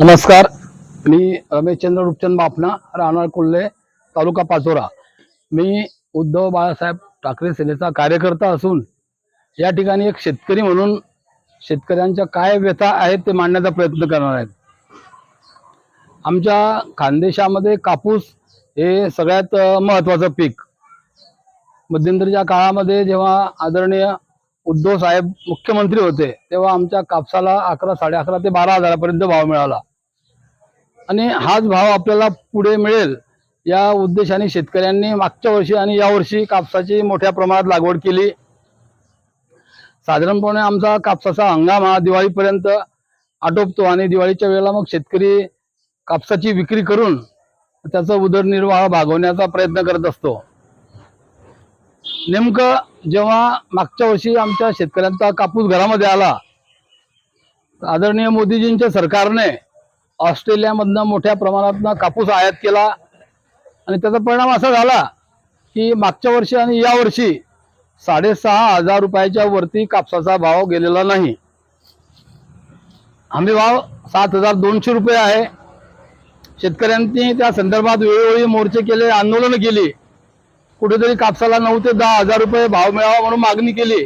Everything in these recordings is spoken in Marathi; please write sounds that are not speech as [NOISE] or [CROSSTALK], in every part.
नमस्कार. मी रमेशचंद्र रूपचंद बापना राहणार कोल्हे तालुका पाचोरा. मी उद्धव बाळासाहेब ठाकरे सेनेचा कार्यकर्ता असून या ठिकाणी एक शेतकरी म्हणून शेतकऱ्यांच्या काय व्यथा आहेत ते मांडण्याचा प्रयत्न करणार आहेत. आमच्या खानदेशामध्ये कापूस हे सगळ्यात महत्त्वाचं पीक. मध्यंतरीच्या काळामध्ये जेव्हा आदरणीय उद्धव साहेब मुख्यमंत्री होते तेव्हा आमच्या कापसाला अकरा साडे अकरा ते बारा हजारापर्यंत भाव मिळाला. आणि हाच भाव आपल्याला पुढे मिळेल या उद्देशाने शेतकऱ्यांनी मागच्या वर्षी आणि यावर्षी कापसाची मोठ्या प्रमाणात लागवड केली. साधारणपणे आमचा कापसाचा हंगाम हा दिवाळीपर्यंत आटोपतो आणि दिवाळीच्या वेळेला मग शेतकरी कापसाची विक्री करून त्याचा उदरनिर्वाह भागवण्याचा प्रयत्न करत असतो. नेमकं जेव्हा मागच्या वर्षी आमच्या शेतकऱ्यांचा कापूस घरामध्ये आला आदरणीय मोदीजींच्या सरकारने ऑस्ट्रेलियामधनं मोठ्या प्रमाणातनं कापूस आयात केला. आणि त्याचा परिणाम असा झाला की मागच्या वर्षी आणि या वर्षी साडेसहा हजार रुपयाच्या वरती कापसाचा भाव गेलेला नाही. हमी भाव सात हजार दोनशे रुपये आहे. शेतकऱ्यांनी त्या संदर्भात वेळोवेळी मोर्चे केले आंदोलनं केली. कुठेतरी कापसाला नऊ ते दहा हजार रुपये भाव मिळावा म्हणून मागणी केली.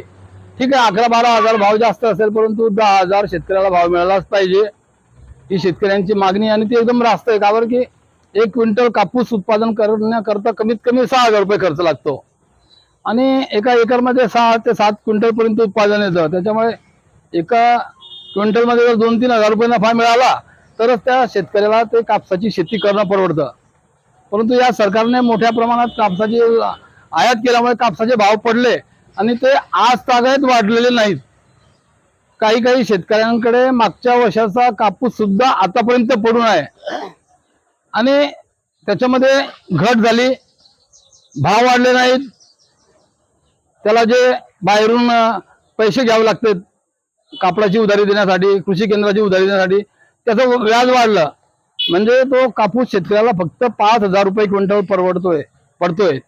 ठीक आहे अकरा बारा हजार भाव जास्त असेल परंतु दहा हजार शेतकऱ्याला भाव मिळालाच पाहिजे. ही शेतकऱ्यांची मागणी आणि ती एकदम रास्त आहे का की एक क्विंटल कापूस उत्पादन करण्याकरता कमीत कमी सहा हजार रुपये खर्च लागतो. आणि एका एकरमध्ये सहा ते सात क्विंटलपर्यंत उत्पादन येतं. त्याच्यामुळे एका क्विंटलमध्ये जर दोन तीन हजार रुपये नफा मिळाला तरच त्या शेतकऱ्याला ते कापसाची शेती करणं परवडतं. परंतु या सरकारने मोठ्या प्रमाणात कापसाची आयात केल्यामुळे कापसाचे भाव पडले आणि ते आज तागायत वाढलेले नाहीत. काही काही शेतकऱ्यांकडे मागच्या वर्षाचा कापूस सुद्धा आतापर्यंत पडून आहे. आणि त्याच्यामध्ये घट झाली. भाव वाढले नाहीत. त्याला जे बाहेरून पैसे घ्यावे लागतात कापडाची उधारी देण्यासाठी कृषी केंद्राची उधारी देण्यासाठी त्याचं व्याज वाढलं. म्हणजे तो कापूस शेतकऱ्याला फक्त पाच हजार रुपये क्विंटल परवडतोय पडतोय.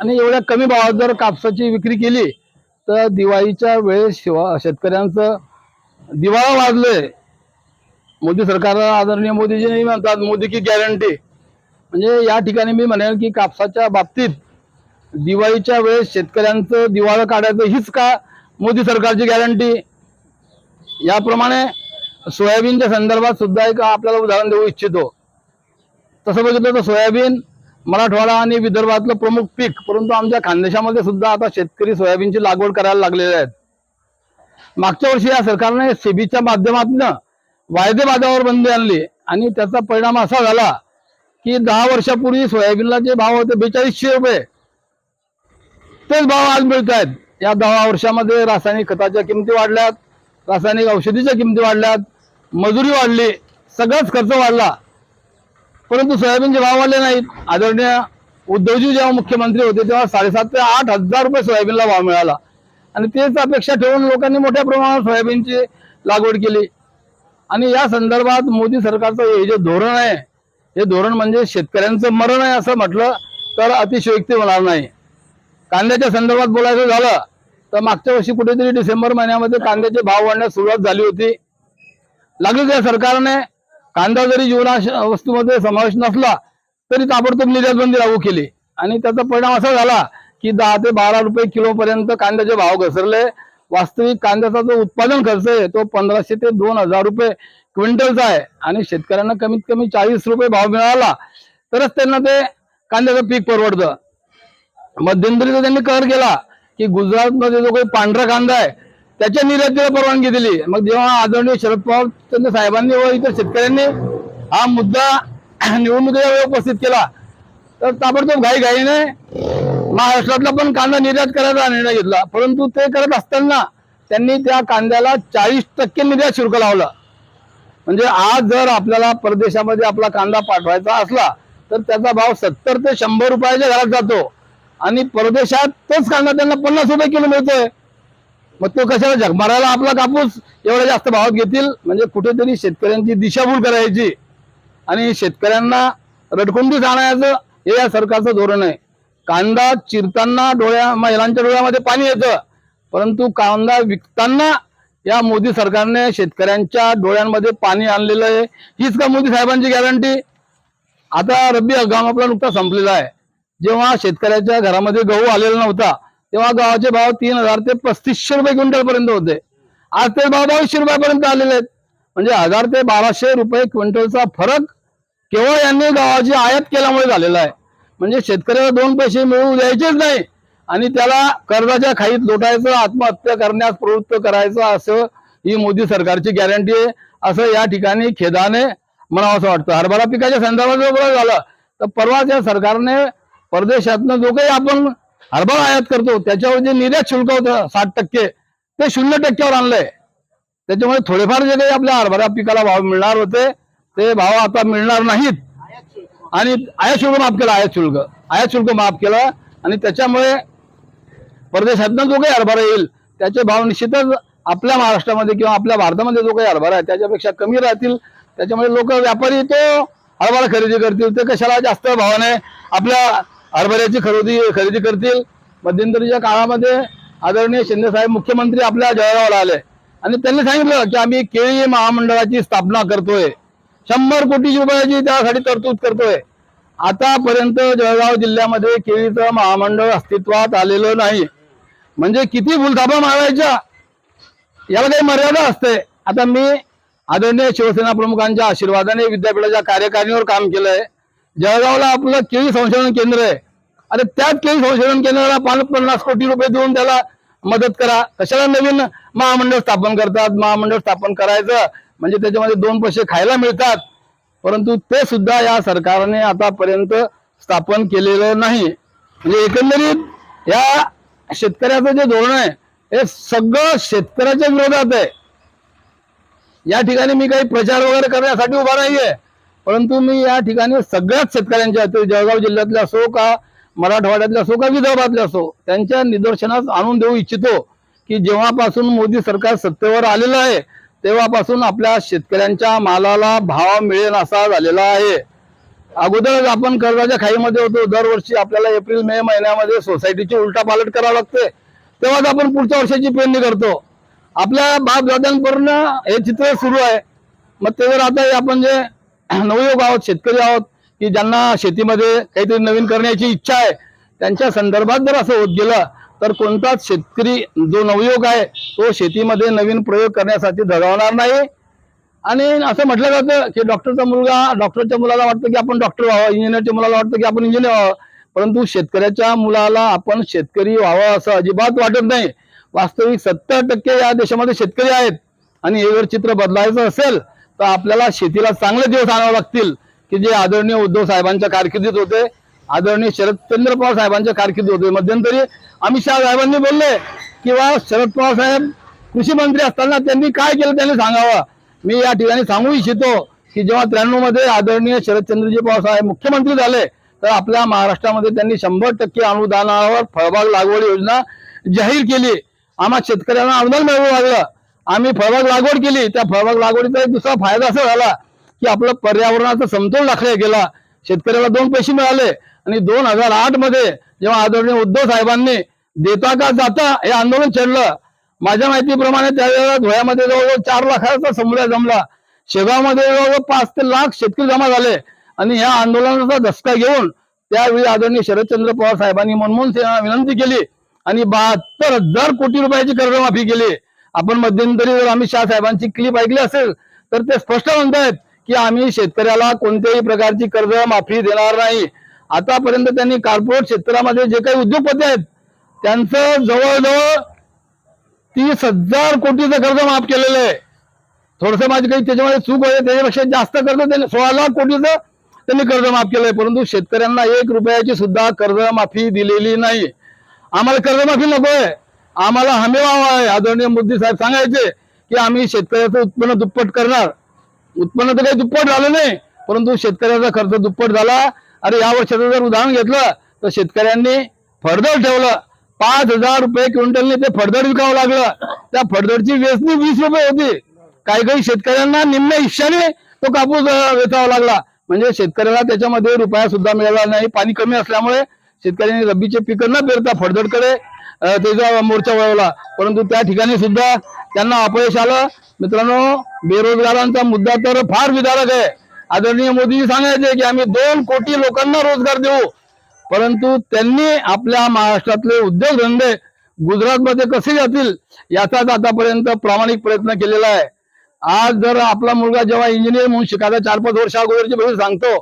आणि एवढ्या कमी भावात जर कापसाची विक्री केली तर दिवाळीच्या वेळेस शिवा शेतकऱ्यांचं दिवाळा वाजलोय. मोदी सरकार आदरणीय मोदीजी म्हणतात मोदी की गॅरंटी म्हणजे या ठिकाणी मी म्हणेल की कापसाच्या बाबतीत दिवाळीच्या वेळेस शेतकऱ्यांचं दिवाळं काढायचं हीच का मोदी सरकारची गॅरंटी याप्रमाणे सोयाबीनच्या संदर्भात सुद्धा एक आपल्याला उदाहरण देऊ इच्छितो. तसं बघितलं तर सोयाबीन मराठवाडा आणि विदर्भातलं प्रमुख पीक परंतु आमच्या खानदेशामध्ये सुद्धा आता शेतकरी सोयाबीनची लागवड करायला लागलेले आहेत. मागच्या वर्षी या सरकारने सेबीच्या माध्यमातून वायदे बाजारावर बंदी आणली आणि त्याचा परिणाम असा झाला की दहा वर्षापूर्वी सोयाबीनला जे भाव होते बेचाळीसशे रुपये तेच भाव आज मिळत आहेत या दहा वर्षामध्ये रासायनिक खताच्या किमती वाढल्यात. रासायनिक औषधीच्या किमती वाढल्यात मजुरी वाढली सगळाच खर्च वाढला. परंतु सोयाबीनचे भाव वाढले नाहीत. आदरणीय उद्धवजी जेव्हा मुख्यमंत्री होते तेव्हा साडेसात ते आठ हजार रुपये सोयाबीनला भाव मिळाला. आणि तेच अपेक्षा ठेवून लोकांनी मोठ्या प्रमाणात सोयाबीनची लागवड केली. आणि या संदर्भात मोदी सरकारचं हे जे धोरण आहे हे धोरण म्हणजे शेतकऱ्यांचं मरण आहे असं म्हटलं तर अतिशयोक्ती होणार नाही. कांद्याच्या संदर्भात बोलायचं झालं तर मागच्या वर्षी कुठेतरी डिसेंबर महिन्यामध्ये कांद्याचे भाव वाढण्यास सुरुवात झाली होती. लागलीच या सरकारने कांदा जरी जीवना वस्तूमध्ये समावेश नसला तरी ताबडतोब निर्यात बंदी लागू केली. आणि त्याचा परिणाम असा झाला की दहा ते बारा रुपये किलो पर्यंत कांद्याचे भाव घसरले. वास्तविक कांद्याचा जो उत्पादन खर्च आहे तो पंधराशे ते दोन हजार रुपये क्विंटलचा आहे. आणि शेतकऱ्यांना कमीत कमी चाळीस रुपये भाव मिळाला तरच त्यांना ते कांद्याचं पीक परवडतं. मध्यंतरी त्यांनी कर केला की गुजरातमध्ये जो काही पांढरा कांदा आहे त्याच्या निर्यातीला परवानगी दिली. मग जेव्हा आदरणीय शरद पवार त्यांच्या साहेबांनी व इतर शेतकऱ्यांनी हा मुद्दा [CLEARS THROAT] निवडणुकीच्या वेळी उपस्थित केला तर ताबडतोब घाई घाईने महाराष्ट्रातला पण कांदा निर्यात करायचा निर्णय घेतला. परंतु ते करत असताना त्यांनी त्या कांद्याला चाळीस टक्के निर्यात शुल्क लावलं. म्हणजे आज जर आपल्याला परदेशामध्ये आपला कांदा पाठवायचा असला तर त्याचा भाव सत्तर ते शंभर रुपयाच्या घरात जातो. आणि परदेशात तोच कांदा त्यांना पन्नास रुपये किलो मिळतोय. मग तो कशाला जगभराला आपला कापूस एवढ्या जास्त भावात घेतील? म्हणजे कुठेतरी शेतकऱ्यांची दिशाभूल करायची. आणि शेतकऱ्यांना रडकुंडीत आणायचं हे या सरकारचं धोरण आहे. कांदा चिरताना डोळ्या महिलांच्या डोळ्यामध्ये पाणी येतं. परंतु कांदा विकताना या मोदी सरकारने शेतकऱ्यांच्या डोळ्यांमध्ये पाणी आणलेलं आहे. हीच का मोदी साहेबांची गॅरंटी आता रब्बी हंगाम आपला नुकता संपलेला आहे. जेव्हा शेतकऱ्याच्या घरामध्ये गहू आलेला नव्हता तेव्हा गव्हाचे भाव तीन हजार ते पस्तीसशे रुपये क्विंटल पर्यंत होते. आज ते भाव बावीसशे रुपयापर्यंत आलेले आहेत. म्हणजे हजार ते बाराशे रुपये क्विंटलचा फरक केवळ यांनी गव्हाची आयात केल्यामुळे झालेला आहे. म्हणजे शेतकऱ्याला दोन पैसे मिळवू द्यायचेच नाही आणि त्याला कर्जाच्या खाईत लोटायचं आत्महत्या करण्यास प्रवृत्त करायचं असं ही मोदी सरकारची गॅरंटी आहे. असं या ठिकाणी खेदाने म्हणावं असं वाटतं. हरभरा पिकाच्या संदर्भात जर बोलायचं झालं तर परवाच या सरकारने परदेशातनं जो काही आपण हरभरा आयात करतो त्याच्यावर जे निर्यात शुल्क होतं साठ टक्के ते शून्य टक्क्यावर आणलंय. त्याच्यामुळे थोडेफार जे काही आपल्या हरभरा पिकाला भाव मिळणार होते ते भाव आता मिळणार नाहीत. आणि आयात शुल्क माफ केलं आयात शुल्क. आयात शुल्क माफ केलं आणि त्याच्यामुळे परदेशातनं जो काही हरभरा येईल त्याचे भाव निश्चितच आपल्या महाराष्ट्रामध्ये किंवा आपल्या भारतामध्ये जो काही हरभरा आहे त्याच्यापेक्षा कमी राहतील. त्याच्यामुळे लोक व्यापारी तो हरभरा खरेदी करतील ते कशाला जास्त भावाने आपल्या हरभऱ्याची खरेदी खरेदी करतील. मध्यंतरीच्या काळामध्ये आदरणीय शिंदे साहेब मुख्यमंत्री आपल्या जळगावला आले. आणि त्यांनी सांगितलं की आम्ही केळी महामंडळाची स्थापना करतोय. शंभर कोटी रुपयाची त्यासाठी तरतूद करतोय. आतापर्यंत जळगाव जिल्ह्यामध्ये केळीचं महामंडळ अस्तित्वात आलेलं नाही. म्हणजे किती भूलथापा मारायच्या? याला काही मर्यादा असते. आता मी आदरणीय शिवसेना प्रमुखांच्या आशीर्वादाने विद्यापीठाच्या कार्यकारिणीवर काम केलंय. जळगावला आपलं केळी संशोधन केंद्र आहे. आणि त्याच केळी संशोधन केंद्राला पाच पन्नास कोटी रुपये देऊन त्याला मदत करा. कशाला नवीन महामंडळ स्थापन करतात? महामंडळ स्थापन करायचं म्हणजे त्याच्यामध्ये दोन पैसे खायला मिळतात. परंतु ते सुद्धा या सरकारने आतापर्यंत स्थापन केलेलं नाही. म्हणजे एकंदरीत या शेतकऱ्याचं जे धोरण आहे हे सगळं शेतकऱ्याच्या विरोधात आहे. या ठिकाणी मी काही प्रचार वगैरे करण्यासाठी उभा नाहीये. परंतु मी या ठिकाणी सगळ्याच शेतकऱ्यांच्या ते जळगाव जिल्ह्यातले असो का मराठवाड्यातले असो का विदर्भातले असो त्यांच्या निदर्शनास आणून देऊ इच्छितो की जेव्हापासून मोदी सरकार सत्तेवर आलेलं आहे तेव्हापासून आपल्या शेतकऱ्यांच्या मालाला भाव मिळेल असा झालेला आहे. अगोदरच आपण कर्जाच्या खाईमध्ये होतो दरवर्षी आपल्याला एप्रिल मे महिन्यामध्ये सोसायटीची उलटा पालट करावं लागते. तेव्हाच आपण पुढच्या वर्षाची पेरणी करतो. आपल्या बाप हे चित्र सुरू आहे. मग ते जर आता आपण जे [CLEARS THROAT] नवयुग आहोत शेतकरी आहोत की ज्यांना शेतीमध्ये काहीतरी नवीन करण्याची इच्छा आहे त्यांच्या संदर्भात जर असं होत गेलं तर कोणताच शेतकरी जो नवयुग आहे तो शेतीमध्ये नवीन प्रयोग करण्यासाठी धडवणार नाही. आणि असं म्हटलं जातं की डॉक्टरचा मुलगा डॉक्टरच्या मुलाला वाटतं की आपण डॉक्टर व्हावं इंजिनियरच्या मुलाला वाटतं की आपण इंजिनियर व्हावं परंतु शेतकऱ्याच्या मुलाला आपण शेतकरी व्हावं असं अजिबात वाटत नाही. वास्तविक सत्तर टक्के या देशामध्ये शेतकरी आहेत. आणि हे जर चित्र बदलायचं असेल तर आपल्याला शेतीला चांगले दिवस आणावे लागतील की जे आदरणीय उद्धव साहेबांच्या कारकिर्दीत होते आदरणीय शरदचंद्र पवार साहेबांच्या कारकिर्दीत होते. मध्यंतरी अमित शाह साहेबांनी बोलले किंवा शरद पवार साहेब कृषी मंत्री असताना त्यांनी काय केलं त्यांनी सांगावं. मी या ठिकाणी सांगू इच्छितो की जेव्हा त्र्याण्णवमध्ये आदरणीय शरदचंद्रजी पवार साहेब मुख्यमंत्री झाले तर आपल्या महाराष्ट्रामध्ये त्यांनी शंभर टक्के अनुदानावर फळबाग लागवड योजना जाहीर केली. आम्हा शेतकऱ्यांना अनुदान मिळवू लागलं. आम्ही फळबाग लागवड केली त्या फळबाग लागवडीचा एक दुसरा फायदा असा झाला की आपलं पर्यावरणाचा समतोल राखला गेला. शेतकऱ्याला दोन पैसे मिळाले आणि दोन हजार आठमध्ये जेव्हा आदरणीय उद्धव साहेबांनी देता का जाता हे आंदोलन छेडलं. माझ्या माहितीप्रमाणे त्यावेळेला धुळ्यामध्ये जवळजवळ चार लाखाचा समुदाय जमला. शेगावमध्ये जवळजवळ पाच ते लाख शेतकरी जमा झाले आणि ह्या आंदोलनाचा धसका घेऊन त्यावेळी आदरणीय शरदचंद्र पवार साहेबांनी मनमोहन सिंहांना विनंती केली आणि बहात्तर हजार कोटी रुपयाची कर्जमाफी केली. आपण मध्यंतरी जर अमित शाह साहेबांची क्लिप ऐकली असेल तर ते स्पष्ट म्हणतायत की आम्ही शेतकऱ्याला कोणत्याही प्रकारची कर्ज माफी देणार नाही. आतापर्यंत त्यांनी कॉर्पोरेट क्षेत्रामध्ये जे काही उद्योगपती आहेत त्यांचं जवळजवळ तीस हजार कोटीचं कर्ज माफ केलेलं आहे. थोडस माझी काही त्याच्यामध्ये चूक आहे त्याच्यापेक्षा जास्त कर्ज त्यांनी सोळा लाख कोटीचं त्यांनी कर्ज माफ केलंय परंतु शेतकऱ्यांना एक रुपयाची सुद्धा कर्जमाफी दिलेली नाही. आम्हाला कर्जमाफी नकोय. आम्हाला हमी व्हावा आहे. आदरणीय मोदी साहेब सांगायचे की आम्ही शेतकऱ्याचं उत्पन्न दुप्पट करणार. उत्पन्न तर काही दुप्पट झालं नाही परंतु शेतकऱ्याचा खर्च दुप्पट झाला. अरे या वर्षाचं जर उदाहरण घेतलं तर शेतकऱ्यांनी फडदड ठेवलं. पाच हजार रुपये क्विंटलने ते फडदड विकावं लागलं. त्या फडदडची वेचणी वीस रुपये होती. काही काही शेतकऱ्यांना निम्न हिश्श्याने तो कापूस वेचावा लागला. म्हणजे शेतकऱ्याला त्याच्यामध्ये रुपया सुद्धा मिळाला नाही. पाणी कमी असल्यामुळे शेतकऱ्यांनी रब्बीचे पिकं न पेरता फडदडकडे त्याचा मोर्चा वळवला. परंतु त्या ठिकाणी सुद्धा त्यांना अपयश आलं. मित्रांनो बेरोजगारांचा मुद्दा तर फार विदारक आहे. आदरणीय मोदीजी सांगायचे की आम्ही दोन कोटी लोकांना रोजगार देऊ. परंतु त्यांनी आपल्या महाराष्ट्रातले उद्योगधंदे गुजरातमध्ये कसे जातील याचाच आतापर्यंत प्रामाणिक प्रयत्न केलेला आहे. आज जर आपला मुलगा जेव्हा इंजिनियर म्हणून शिकायचा चार पाच वर्ष अगोदरची गोष्ट सांगतो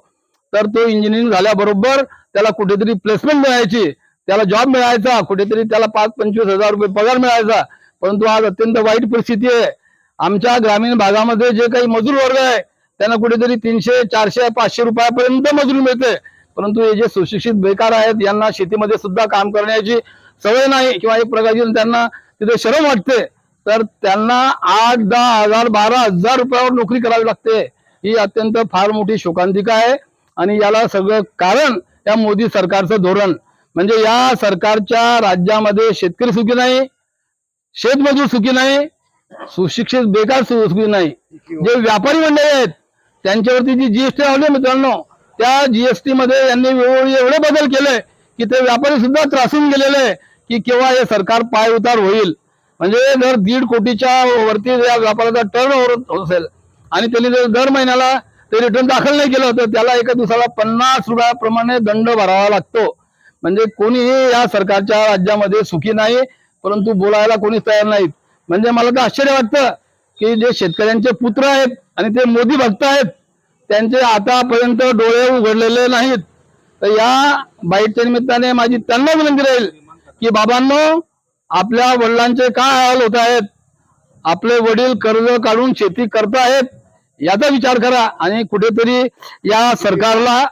तर तो इंजिनिअरिंग झाल्याबरोबर त्याला कुठेतरी प्लेसमेंट मिळायची. त्याला जॉब मिळायचा कुठेतरी त्याला पाच पंचवीस हजार रुपये पगार मिळायचा. परंतु आज अत्यंत वाईट परिस्थिती आहे. आमच्या ग्रामीण भागामध्ये जे काही मजूर वर्ग आहे त्यांना कुठेतरी तीनशे चारशे पाचशे रुपयापर्यंत मजुरी मिळते. परंतु हे जे सुशिक्षित बेकार आहेत यांना शेतीमध्ये सुद्धा काम करण्याची सवय नाही किंवा एक प्रकारची त्यांना तिथे शरम वाटते. तर त्यांना आठ दहा हजार बारा हजार रुपयावर नोकरी करावी लागते. ही अत्यंत फार मोठी शोकांतिका आहे. आणि याला सगळं कारण या मोदी सरकारचं धोरण. म्हणजे या सरकारच्या राज्यामध्ये शेतकरी सुखी नाही शेतमजूर सुखी नाही सुशिक्षित बेकार सु- सुखी नाही. जे व्यापारी मंडळी आहेत त्यांच्यावरती जी जीएसटी लावली मित्रांनो त्या जीएसटी मध्ये यांनी वेळोवेळी एवढे बदल केले की ते व्यापारी सुद्धा त्रासून गेलेले आहे की केव्हा हे सरकार पाय उतार होईल. म्हणजे जर दीड कोटीच्या वरती या व्यापाराचा टर्न ओव्हर असेल आणि त्यांनी जर दर महिन्याला ते रिटर्न दाखल नाही केलं तर त्याला एका दिवसाला पन्नास रुपयाप्रमाणे दंड भरावा लागतो. म्हणजे कोणीही या सरकारच्या राज्यामध्ये सुखी नाही परंतु बोलायला कोणीच तयार नाहीत. म्हणजे मला तर आश्चर्य वाटतं की जे शेतकऱ्यांचे पुत्र आहेत आणि ते मोदी भक्त आहेत त्यांचे आतापर्यंत डोळे उघडलेले नाहीत. तर या बाईटच्या निमित्ताने माझी त्यांना विनंती राहील की बाबांनो आपल्या वडिलांचे काय हाल होत आहेत? आपले वडील कर्ज काढून शेती करतायत याचा विचार करा आणि कुठेतरी या सरकारला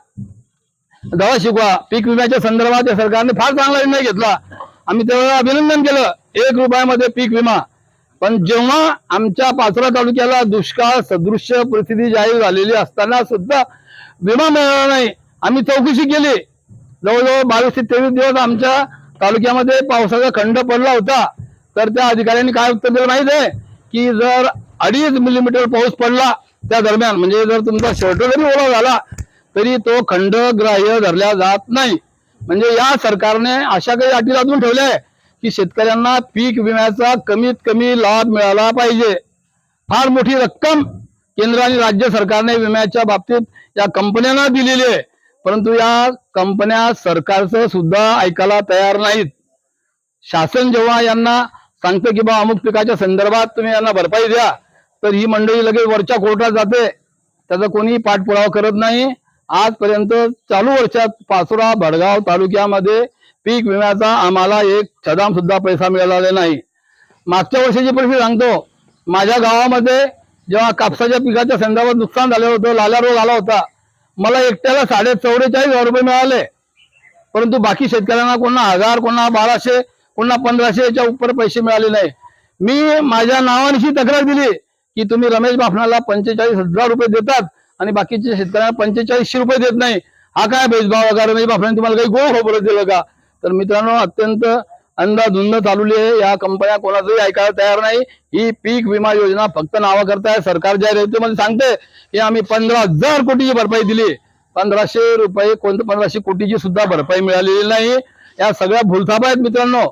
दवा शिकवा. पीक विम्याच्या संदर्भात या सरकारने फार चांगला निर्णय घेतला. आम्ही त्यावेळेला अभिनंदन केलं. एक रुपयामध्ये पीक विमा. पण जेव्हा आमच्या पाचोरा तालुक्याला दुष्काळ सदृश्य परिस्थिती जाहीर झालेली असताना सुद्धा विमा मिळाला नाही. आम्ही चौकशी केली. जवळजवळ बावीस ते तेवीस दिवस आमच्या तालुक्यामध्ये पावसाचा खंड पडला होता. तर त्या अधिकाऱ्यांनी काय उत्तर दिलं माहीत आहे? की जर अडीच मिलीमीटर पाऊस पडला त्या दरम्यान म्हणजे जर तुमचा शर्ट जरी ओला झाला तरी तो खंड ग्राह्य धरला जात नाही. म्हणजे या सरकारने अशा काही अटी लादून ठेवल्या आहे की शेतकऱ्यांना पीक विम्याचा कमीत कमी लाभ मिळाला पाहिजे. फार मोठी रक्कम केंद्र आणि राज्य सरकारने विम्याच्या बाबतीत या कंपन्यांना दिलेली आहे. परंतु या कंपन्या सरकारचं सुद्धा ऐकायला तयार नाहीत. शासन जेव्हा यांना सांगतं की बा अमुक पिकाच्या संदर्भात तुम्ही यांना भरपाई द्या तर ही मंडळी लगेच वरच्या कोर्टात जाते. त्याचा कोणी पाठपुरावा करत नाही. आजपर्यंत चालू वर्षात पाचोरा भडगाव तालुक्यामध्ये पीक विम्याचा आम्हाला एक छदाम सुद्धा पैसा मिळालेला नाही. मागच्या वर्षीची परिस्थिती सांगतो. माझ्या गावामध्ये जेव्हा कापसाच्या पिकाच्या संदर्भात नुकसान झालं होतं लाल्या रोग आला होता मला एकट्याला साडे चौवेचाळीस हजार रुपये मिळाले. परंतु बाकी शेतकऱ्यांना कोणा हजार कोणा बाराशे कोणा पंधराशे याच्या उपर पैसे मिळाले नाही. मी माझ्या नावानिशी तक्रार दिली की तुम्ही रमेश बाफणाला पंचेचाळीस हजार रुपये देतात. आणि बाकीच्या शेतकऱ्यांना पंचेचाळीसशे रुपये देत नाही. हा काय भेदभाव कारण नाही रमेश तुम्हाला काही गोळ खबर दिलं का? तर मित्रांनो अत्यंत अंधाधुंद चालवली आहे. या कंपन्या कोणाचंही ऐकायला तयार नाही. ही पीक विमा योजना फक्त नावा करताय सरकार ज्या रेल्वेमध्ये सांगते की आम्ही पंधरा हजार कोटीची भरपाई दिली. पंधराशे रुपये कोणतं? पंधराशे कोटीची सुद्धा भरपाई मिळालेली नाही. या सगळ्या भूलथाप आहेत मित्रांनो.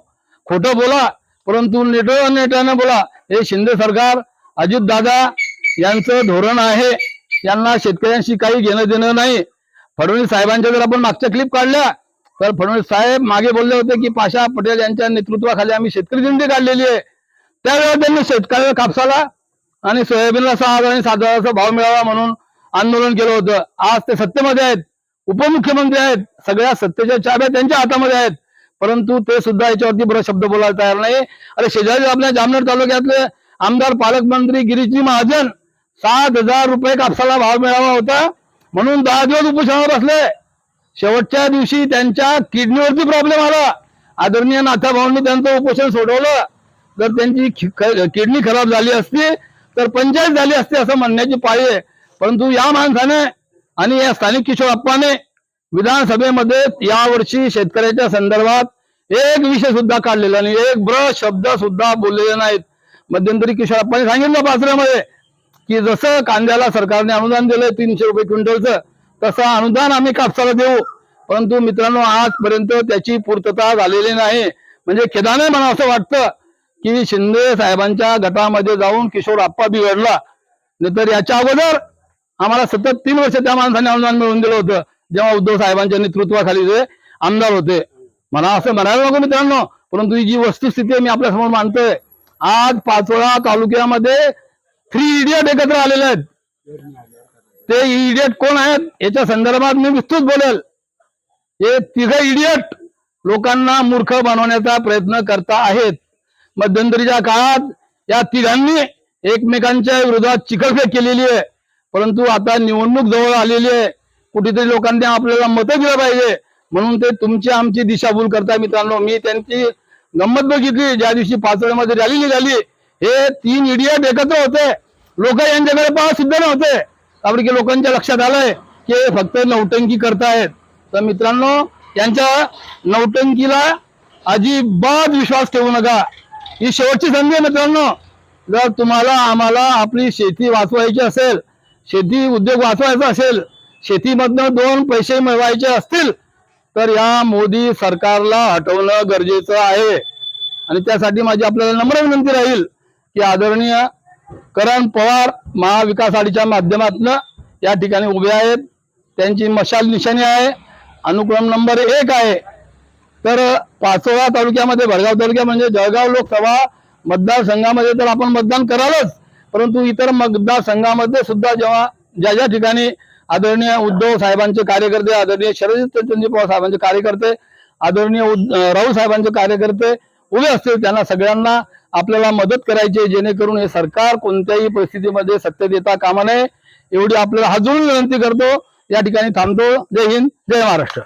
खोटं बोला परंतु नेटळ नेटानं बोला. हे शिंदे सरकार अजित दादा यांचं धोरण आहे. यांना शेतकऱ्यांशी काही घेणं देणं नाही. फडणवीस साहेबांच्या जर आपण मागच्या क्लिप काढल्या तर फडणवीस साहेब मागे बोलले होते की पाशा पटेल यांच्या नेतृत्वाखाली आम्ही शेतकरी दिंडी काढलेली आहे. त्यावेळेला त्यांनी शेतकऱ्याला कापसाला आणि सोयाबीनला सहा हजार आणि सात हजाराचा भाव मिळावा म्हणून आंदोलन केलं होतं. आज ते सत्तेमध्ये आहेत. उपमुख्यमंत्री आहेत. सगळ्या सत्तेच्या चाब्या त्यांच्या हातामध्ये आहेत. परंतु ते सुद्धा याच्यावरती बरं शब्द बोलायला तयार नाही. अरे शेजारी आपल्या जामनेर तालुक्यातले आमदार पालकमंत्री गिरीजी महाजन सात हजार रुपये कापसाला भाव मिळावा होता. म्हणून दहा दिवस उपोषणावर बसले. शेवटच्या दिवशी त्यांच्या किडनीवरती प्रॉब्लेम आला. आदरणीय नाथाभाऊंनी त्यांचं उपोषण सोडवलं. जर त्यांची किडनी खराब झाली असती तर पंचायत झाली असती असं म्हणण्याची पाळी आहे. परंतु या माणसाने आणि या स्थानिक किशोर अप्पाने विधानसभेमध्ये यावर्षी शेतकऱ्याच्या संदर्भात एक विषय सुद्धा काढलेला नाही. एक ब्र शब्द सुद्धा बोललेले नाहीत. मध्यंतरी किशोर अप्पाने सांगितलं पाचऱ्यामध्ये. की जसं कांद्याला सरकारने अनुदान दिलंय तीनशे रुपये क्विंटलचं तसं अनुदान आम्ही कापसाला देऊ. परंतु मित्रांनो आजपर्यंत त्याची पूर्तता झालेली नाही. म्हणजे खेदाने मला असं वाटतं की शिंदे साहेबांच्या गटामध्ये जाऊन किशोर आप्पा बिघडला. नाहीतर याच्या अगोदर आम्हाला सतत तीन वर्ष त्या माणसाने अनुदान मिळवून दिलं होतं. जेव्हा उद्धव साहेबांच्या नेतृत्वाखाली जे आमदार होते. मला असं म्हणायला नको मित्रांनो परंतु ही जी वस्तुस्थिती मी आपल्यासमोर आज पाचोळा तालुक्यामध्ये थ्री इडियट एकत्र आलेले आहेत. ते इडियट कोण आहेत? याच्या संदर्भात मी विस्तृत बोलेल. हे तिघ इडियट लोकांना मूर्ख बनवण्याचा प्रयत्न करता आहेत. मध्यंतरीच्या काळात या तिघांनी एकमेकांच्या विरोधात चिखलफेक केलेली आहे. परंतु आता निवडणूक जवळ आलेली आहे. कुठेतरी लोकांनी आपल्याला मतं दिलं पाहिजे. म्हणून ते तुमची आमची दिशाभूल करताय मित्रांनो. मी त्यांची गंमत बघितली. ज्या दिवशी पाचोळ्यामध्ये रॅली निघाली हे तीन इडियट एकत्र होते. लोक यांच्याकडे पाहत सुद्धा नव्हते. कारण की लोकांच्या लक्षात आलंय की हे फक्त नौटंकी करतायत. तर मित्रांनो यांच्या नौटंकीला अजिबात विश्वास ठेवू नका. ही शेवटची संधी आहे मित्रांनो. जर तुम्हाला आम्हाला आपली शेती वाचवायची असेल शेती उद्योग वाचवायचा असेल शेतीमधनं दोन पैसे मिळवायचे असतील तर या मोदी सरकारला हटवणं गरजेचं आहे. आणि त्यासाठी माझी आपल्याला नम्र विनंती राहील. की आदरणीय करण पवार महाविकास आघाडीच्या माध्यमातून या ठिकाणी उभे आहेत. त्यांची मशाल निशाणी आहे. अनुक्रम नंबर एक आहे. तर पाचोळा तालुक्यामध्ये भडगाव तालुक्या म्हणजे जळगाव लोकसभा मतदारसंघामध्ये तर आपण मतदान करालच. परंतु इतर मतदारसंघामध्ये सुद्धा जेव्हा ज्या ज्या ठिकाणी आदरणीय उद्धव साहेबांचे कार्यकर्ते आदरणीय शरदचंद्रजी पवार साहेबांचे कार्यकर्ते आदरणीय उद- राहुल साहेबांचे कार्यकर्ते उभे असतील त्यांना सगळ्यांना आपल्याला मदत करायची आहे, जेणेकरून हे सरकार कोणत्याही परिस्थितीमध्ये सत्य देता कामा नये. एवढी आपल्याला हात जोडून विनंती करतो. या ठिकाणी थांबतो. जय हिंद जय महाराष्ट्र.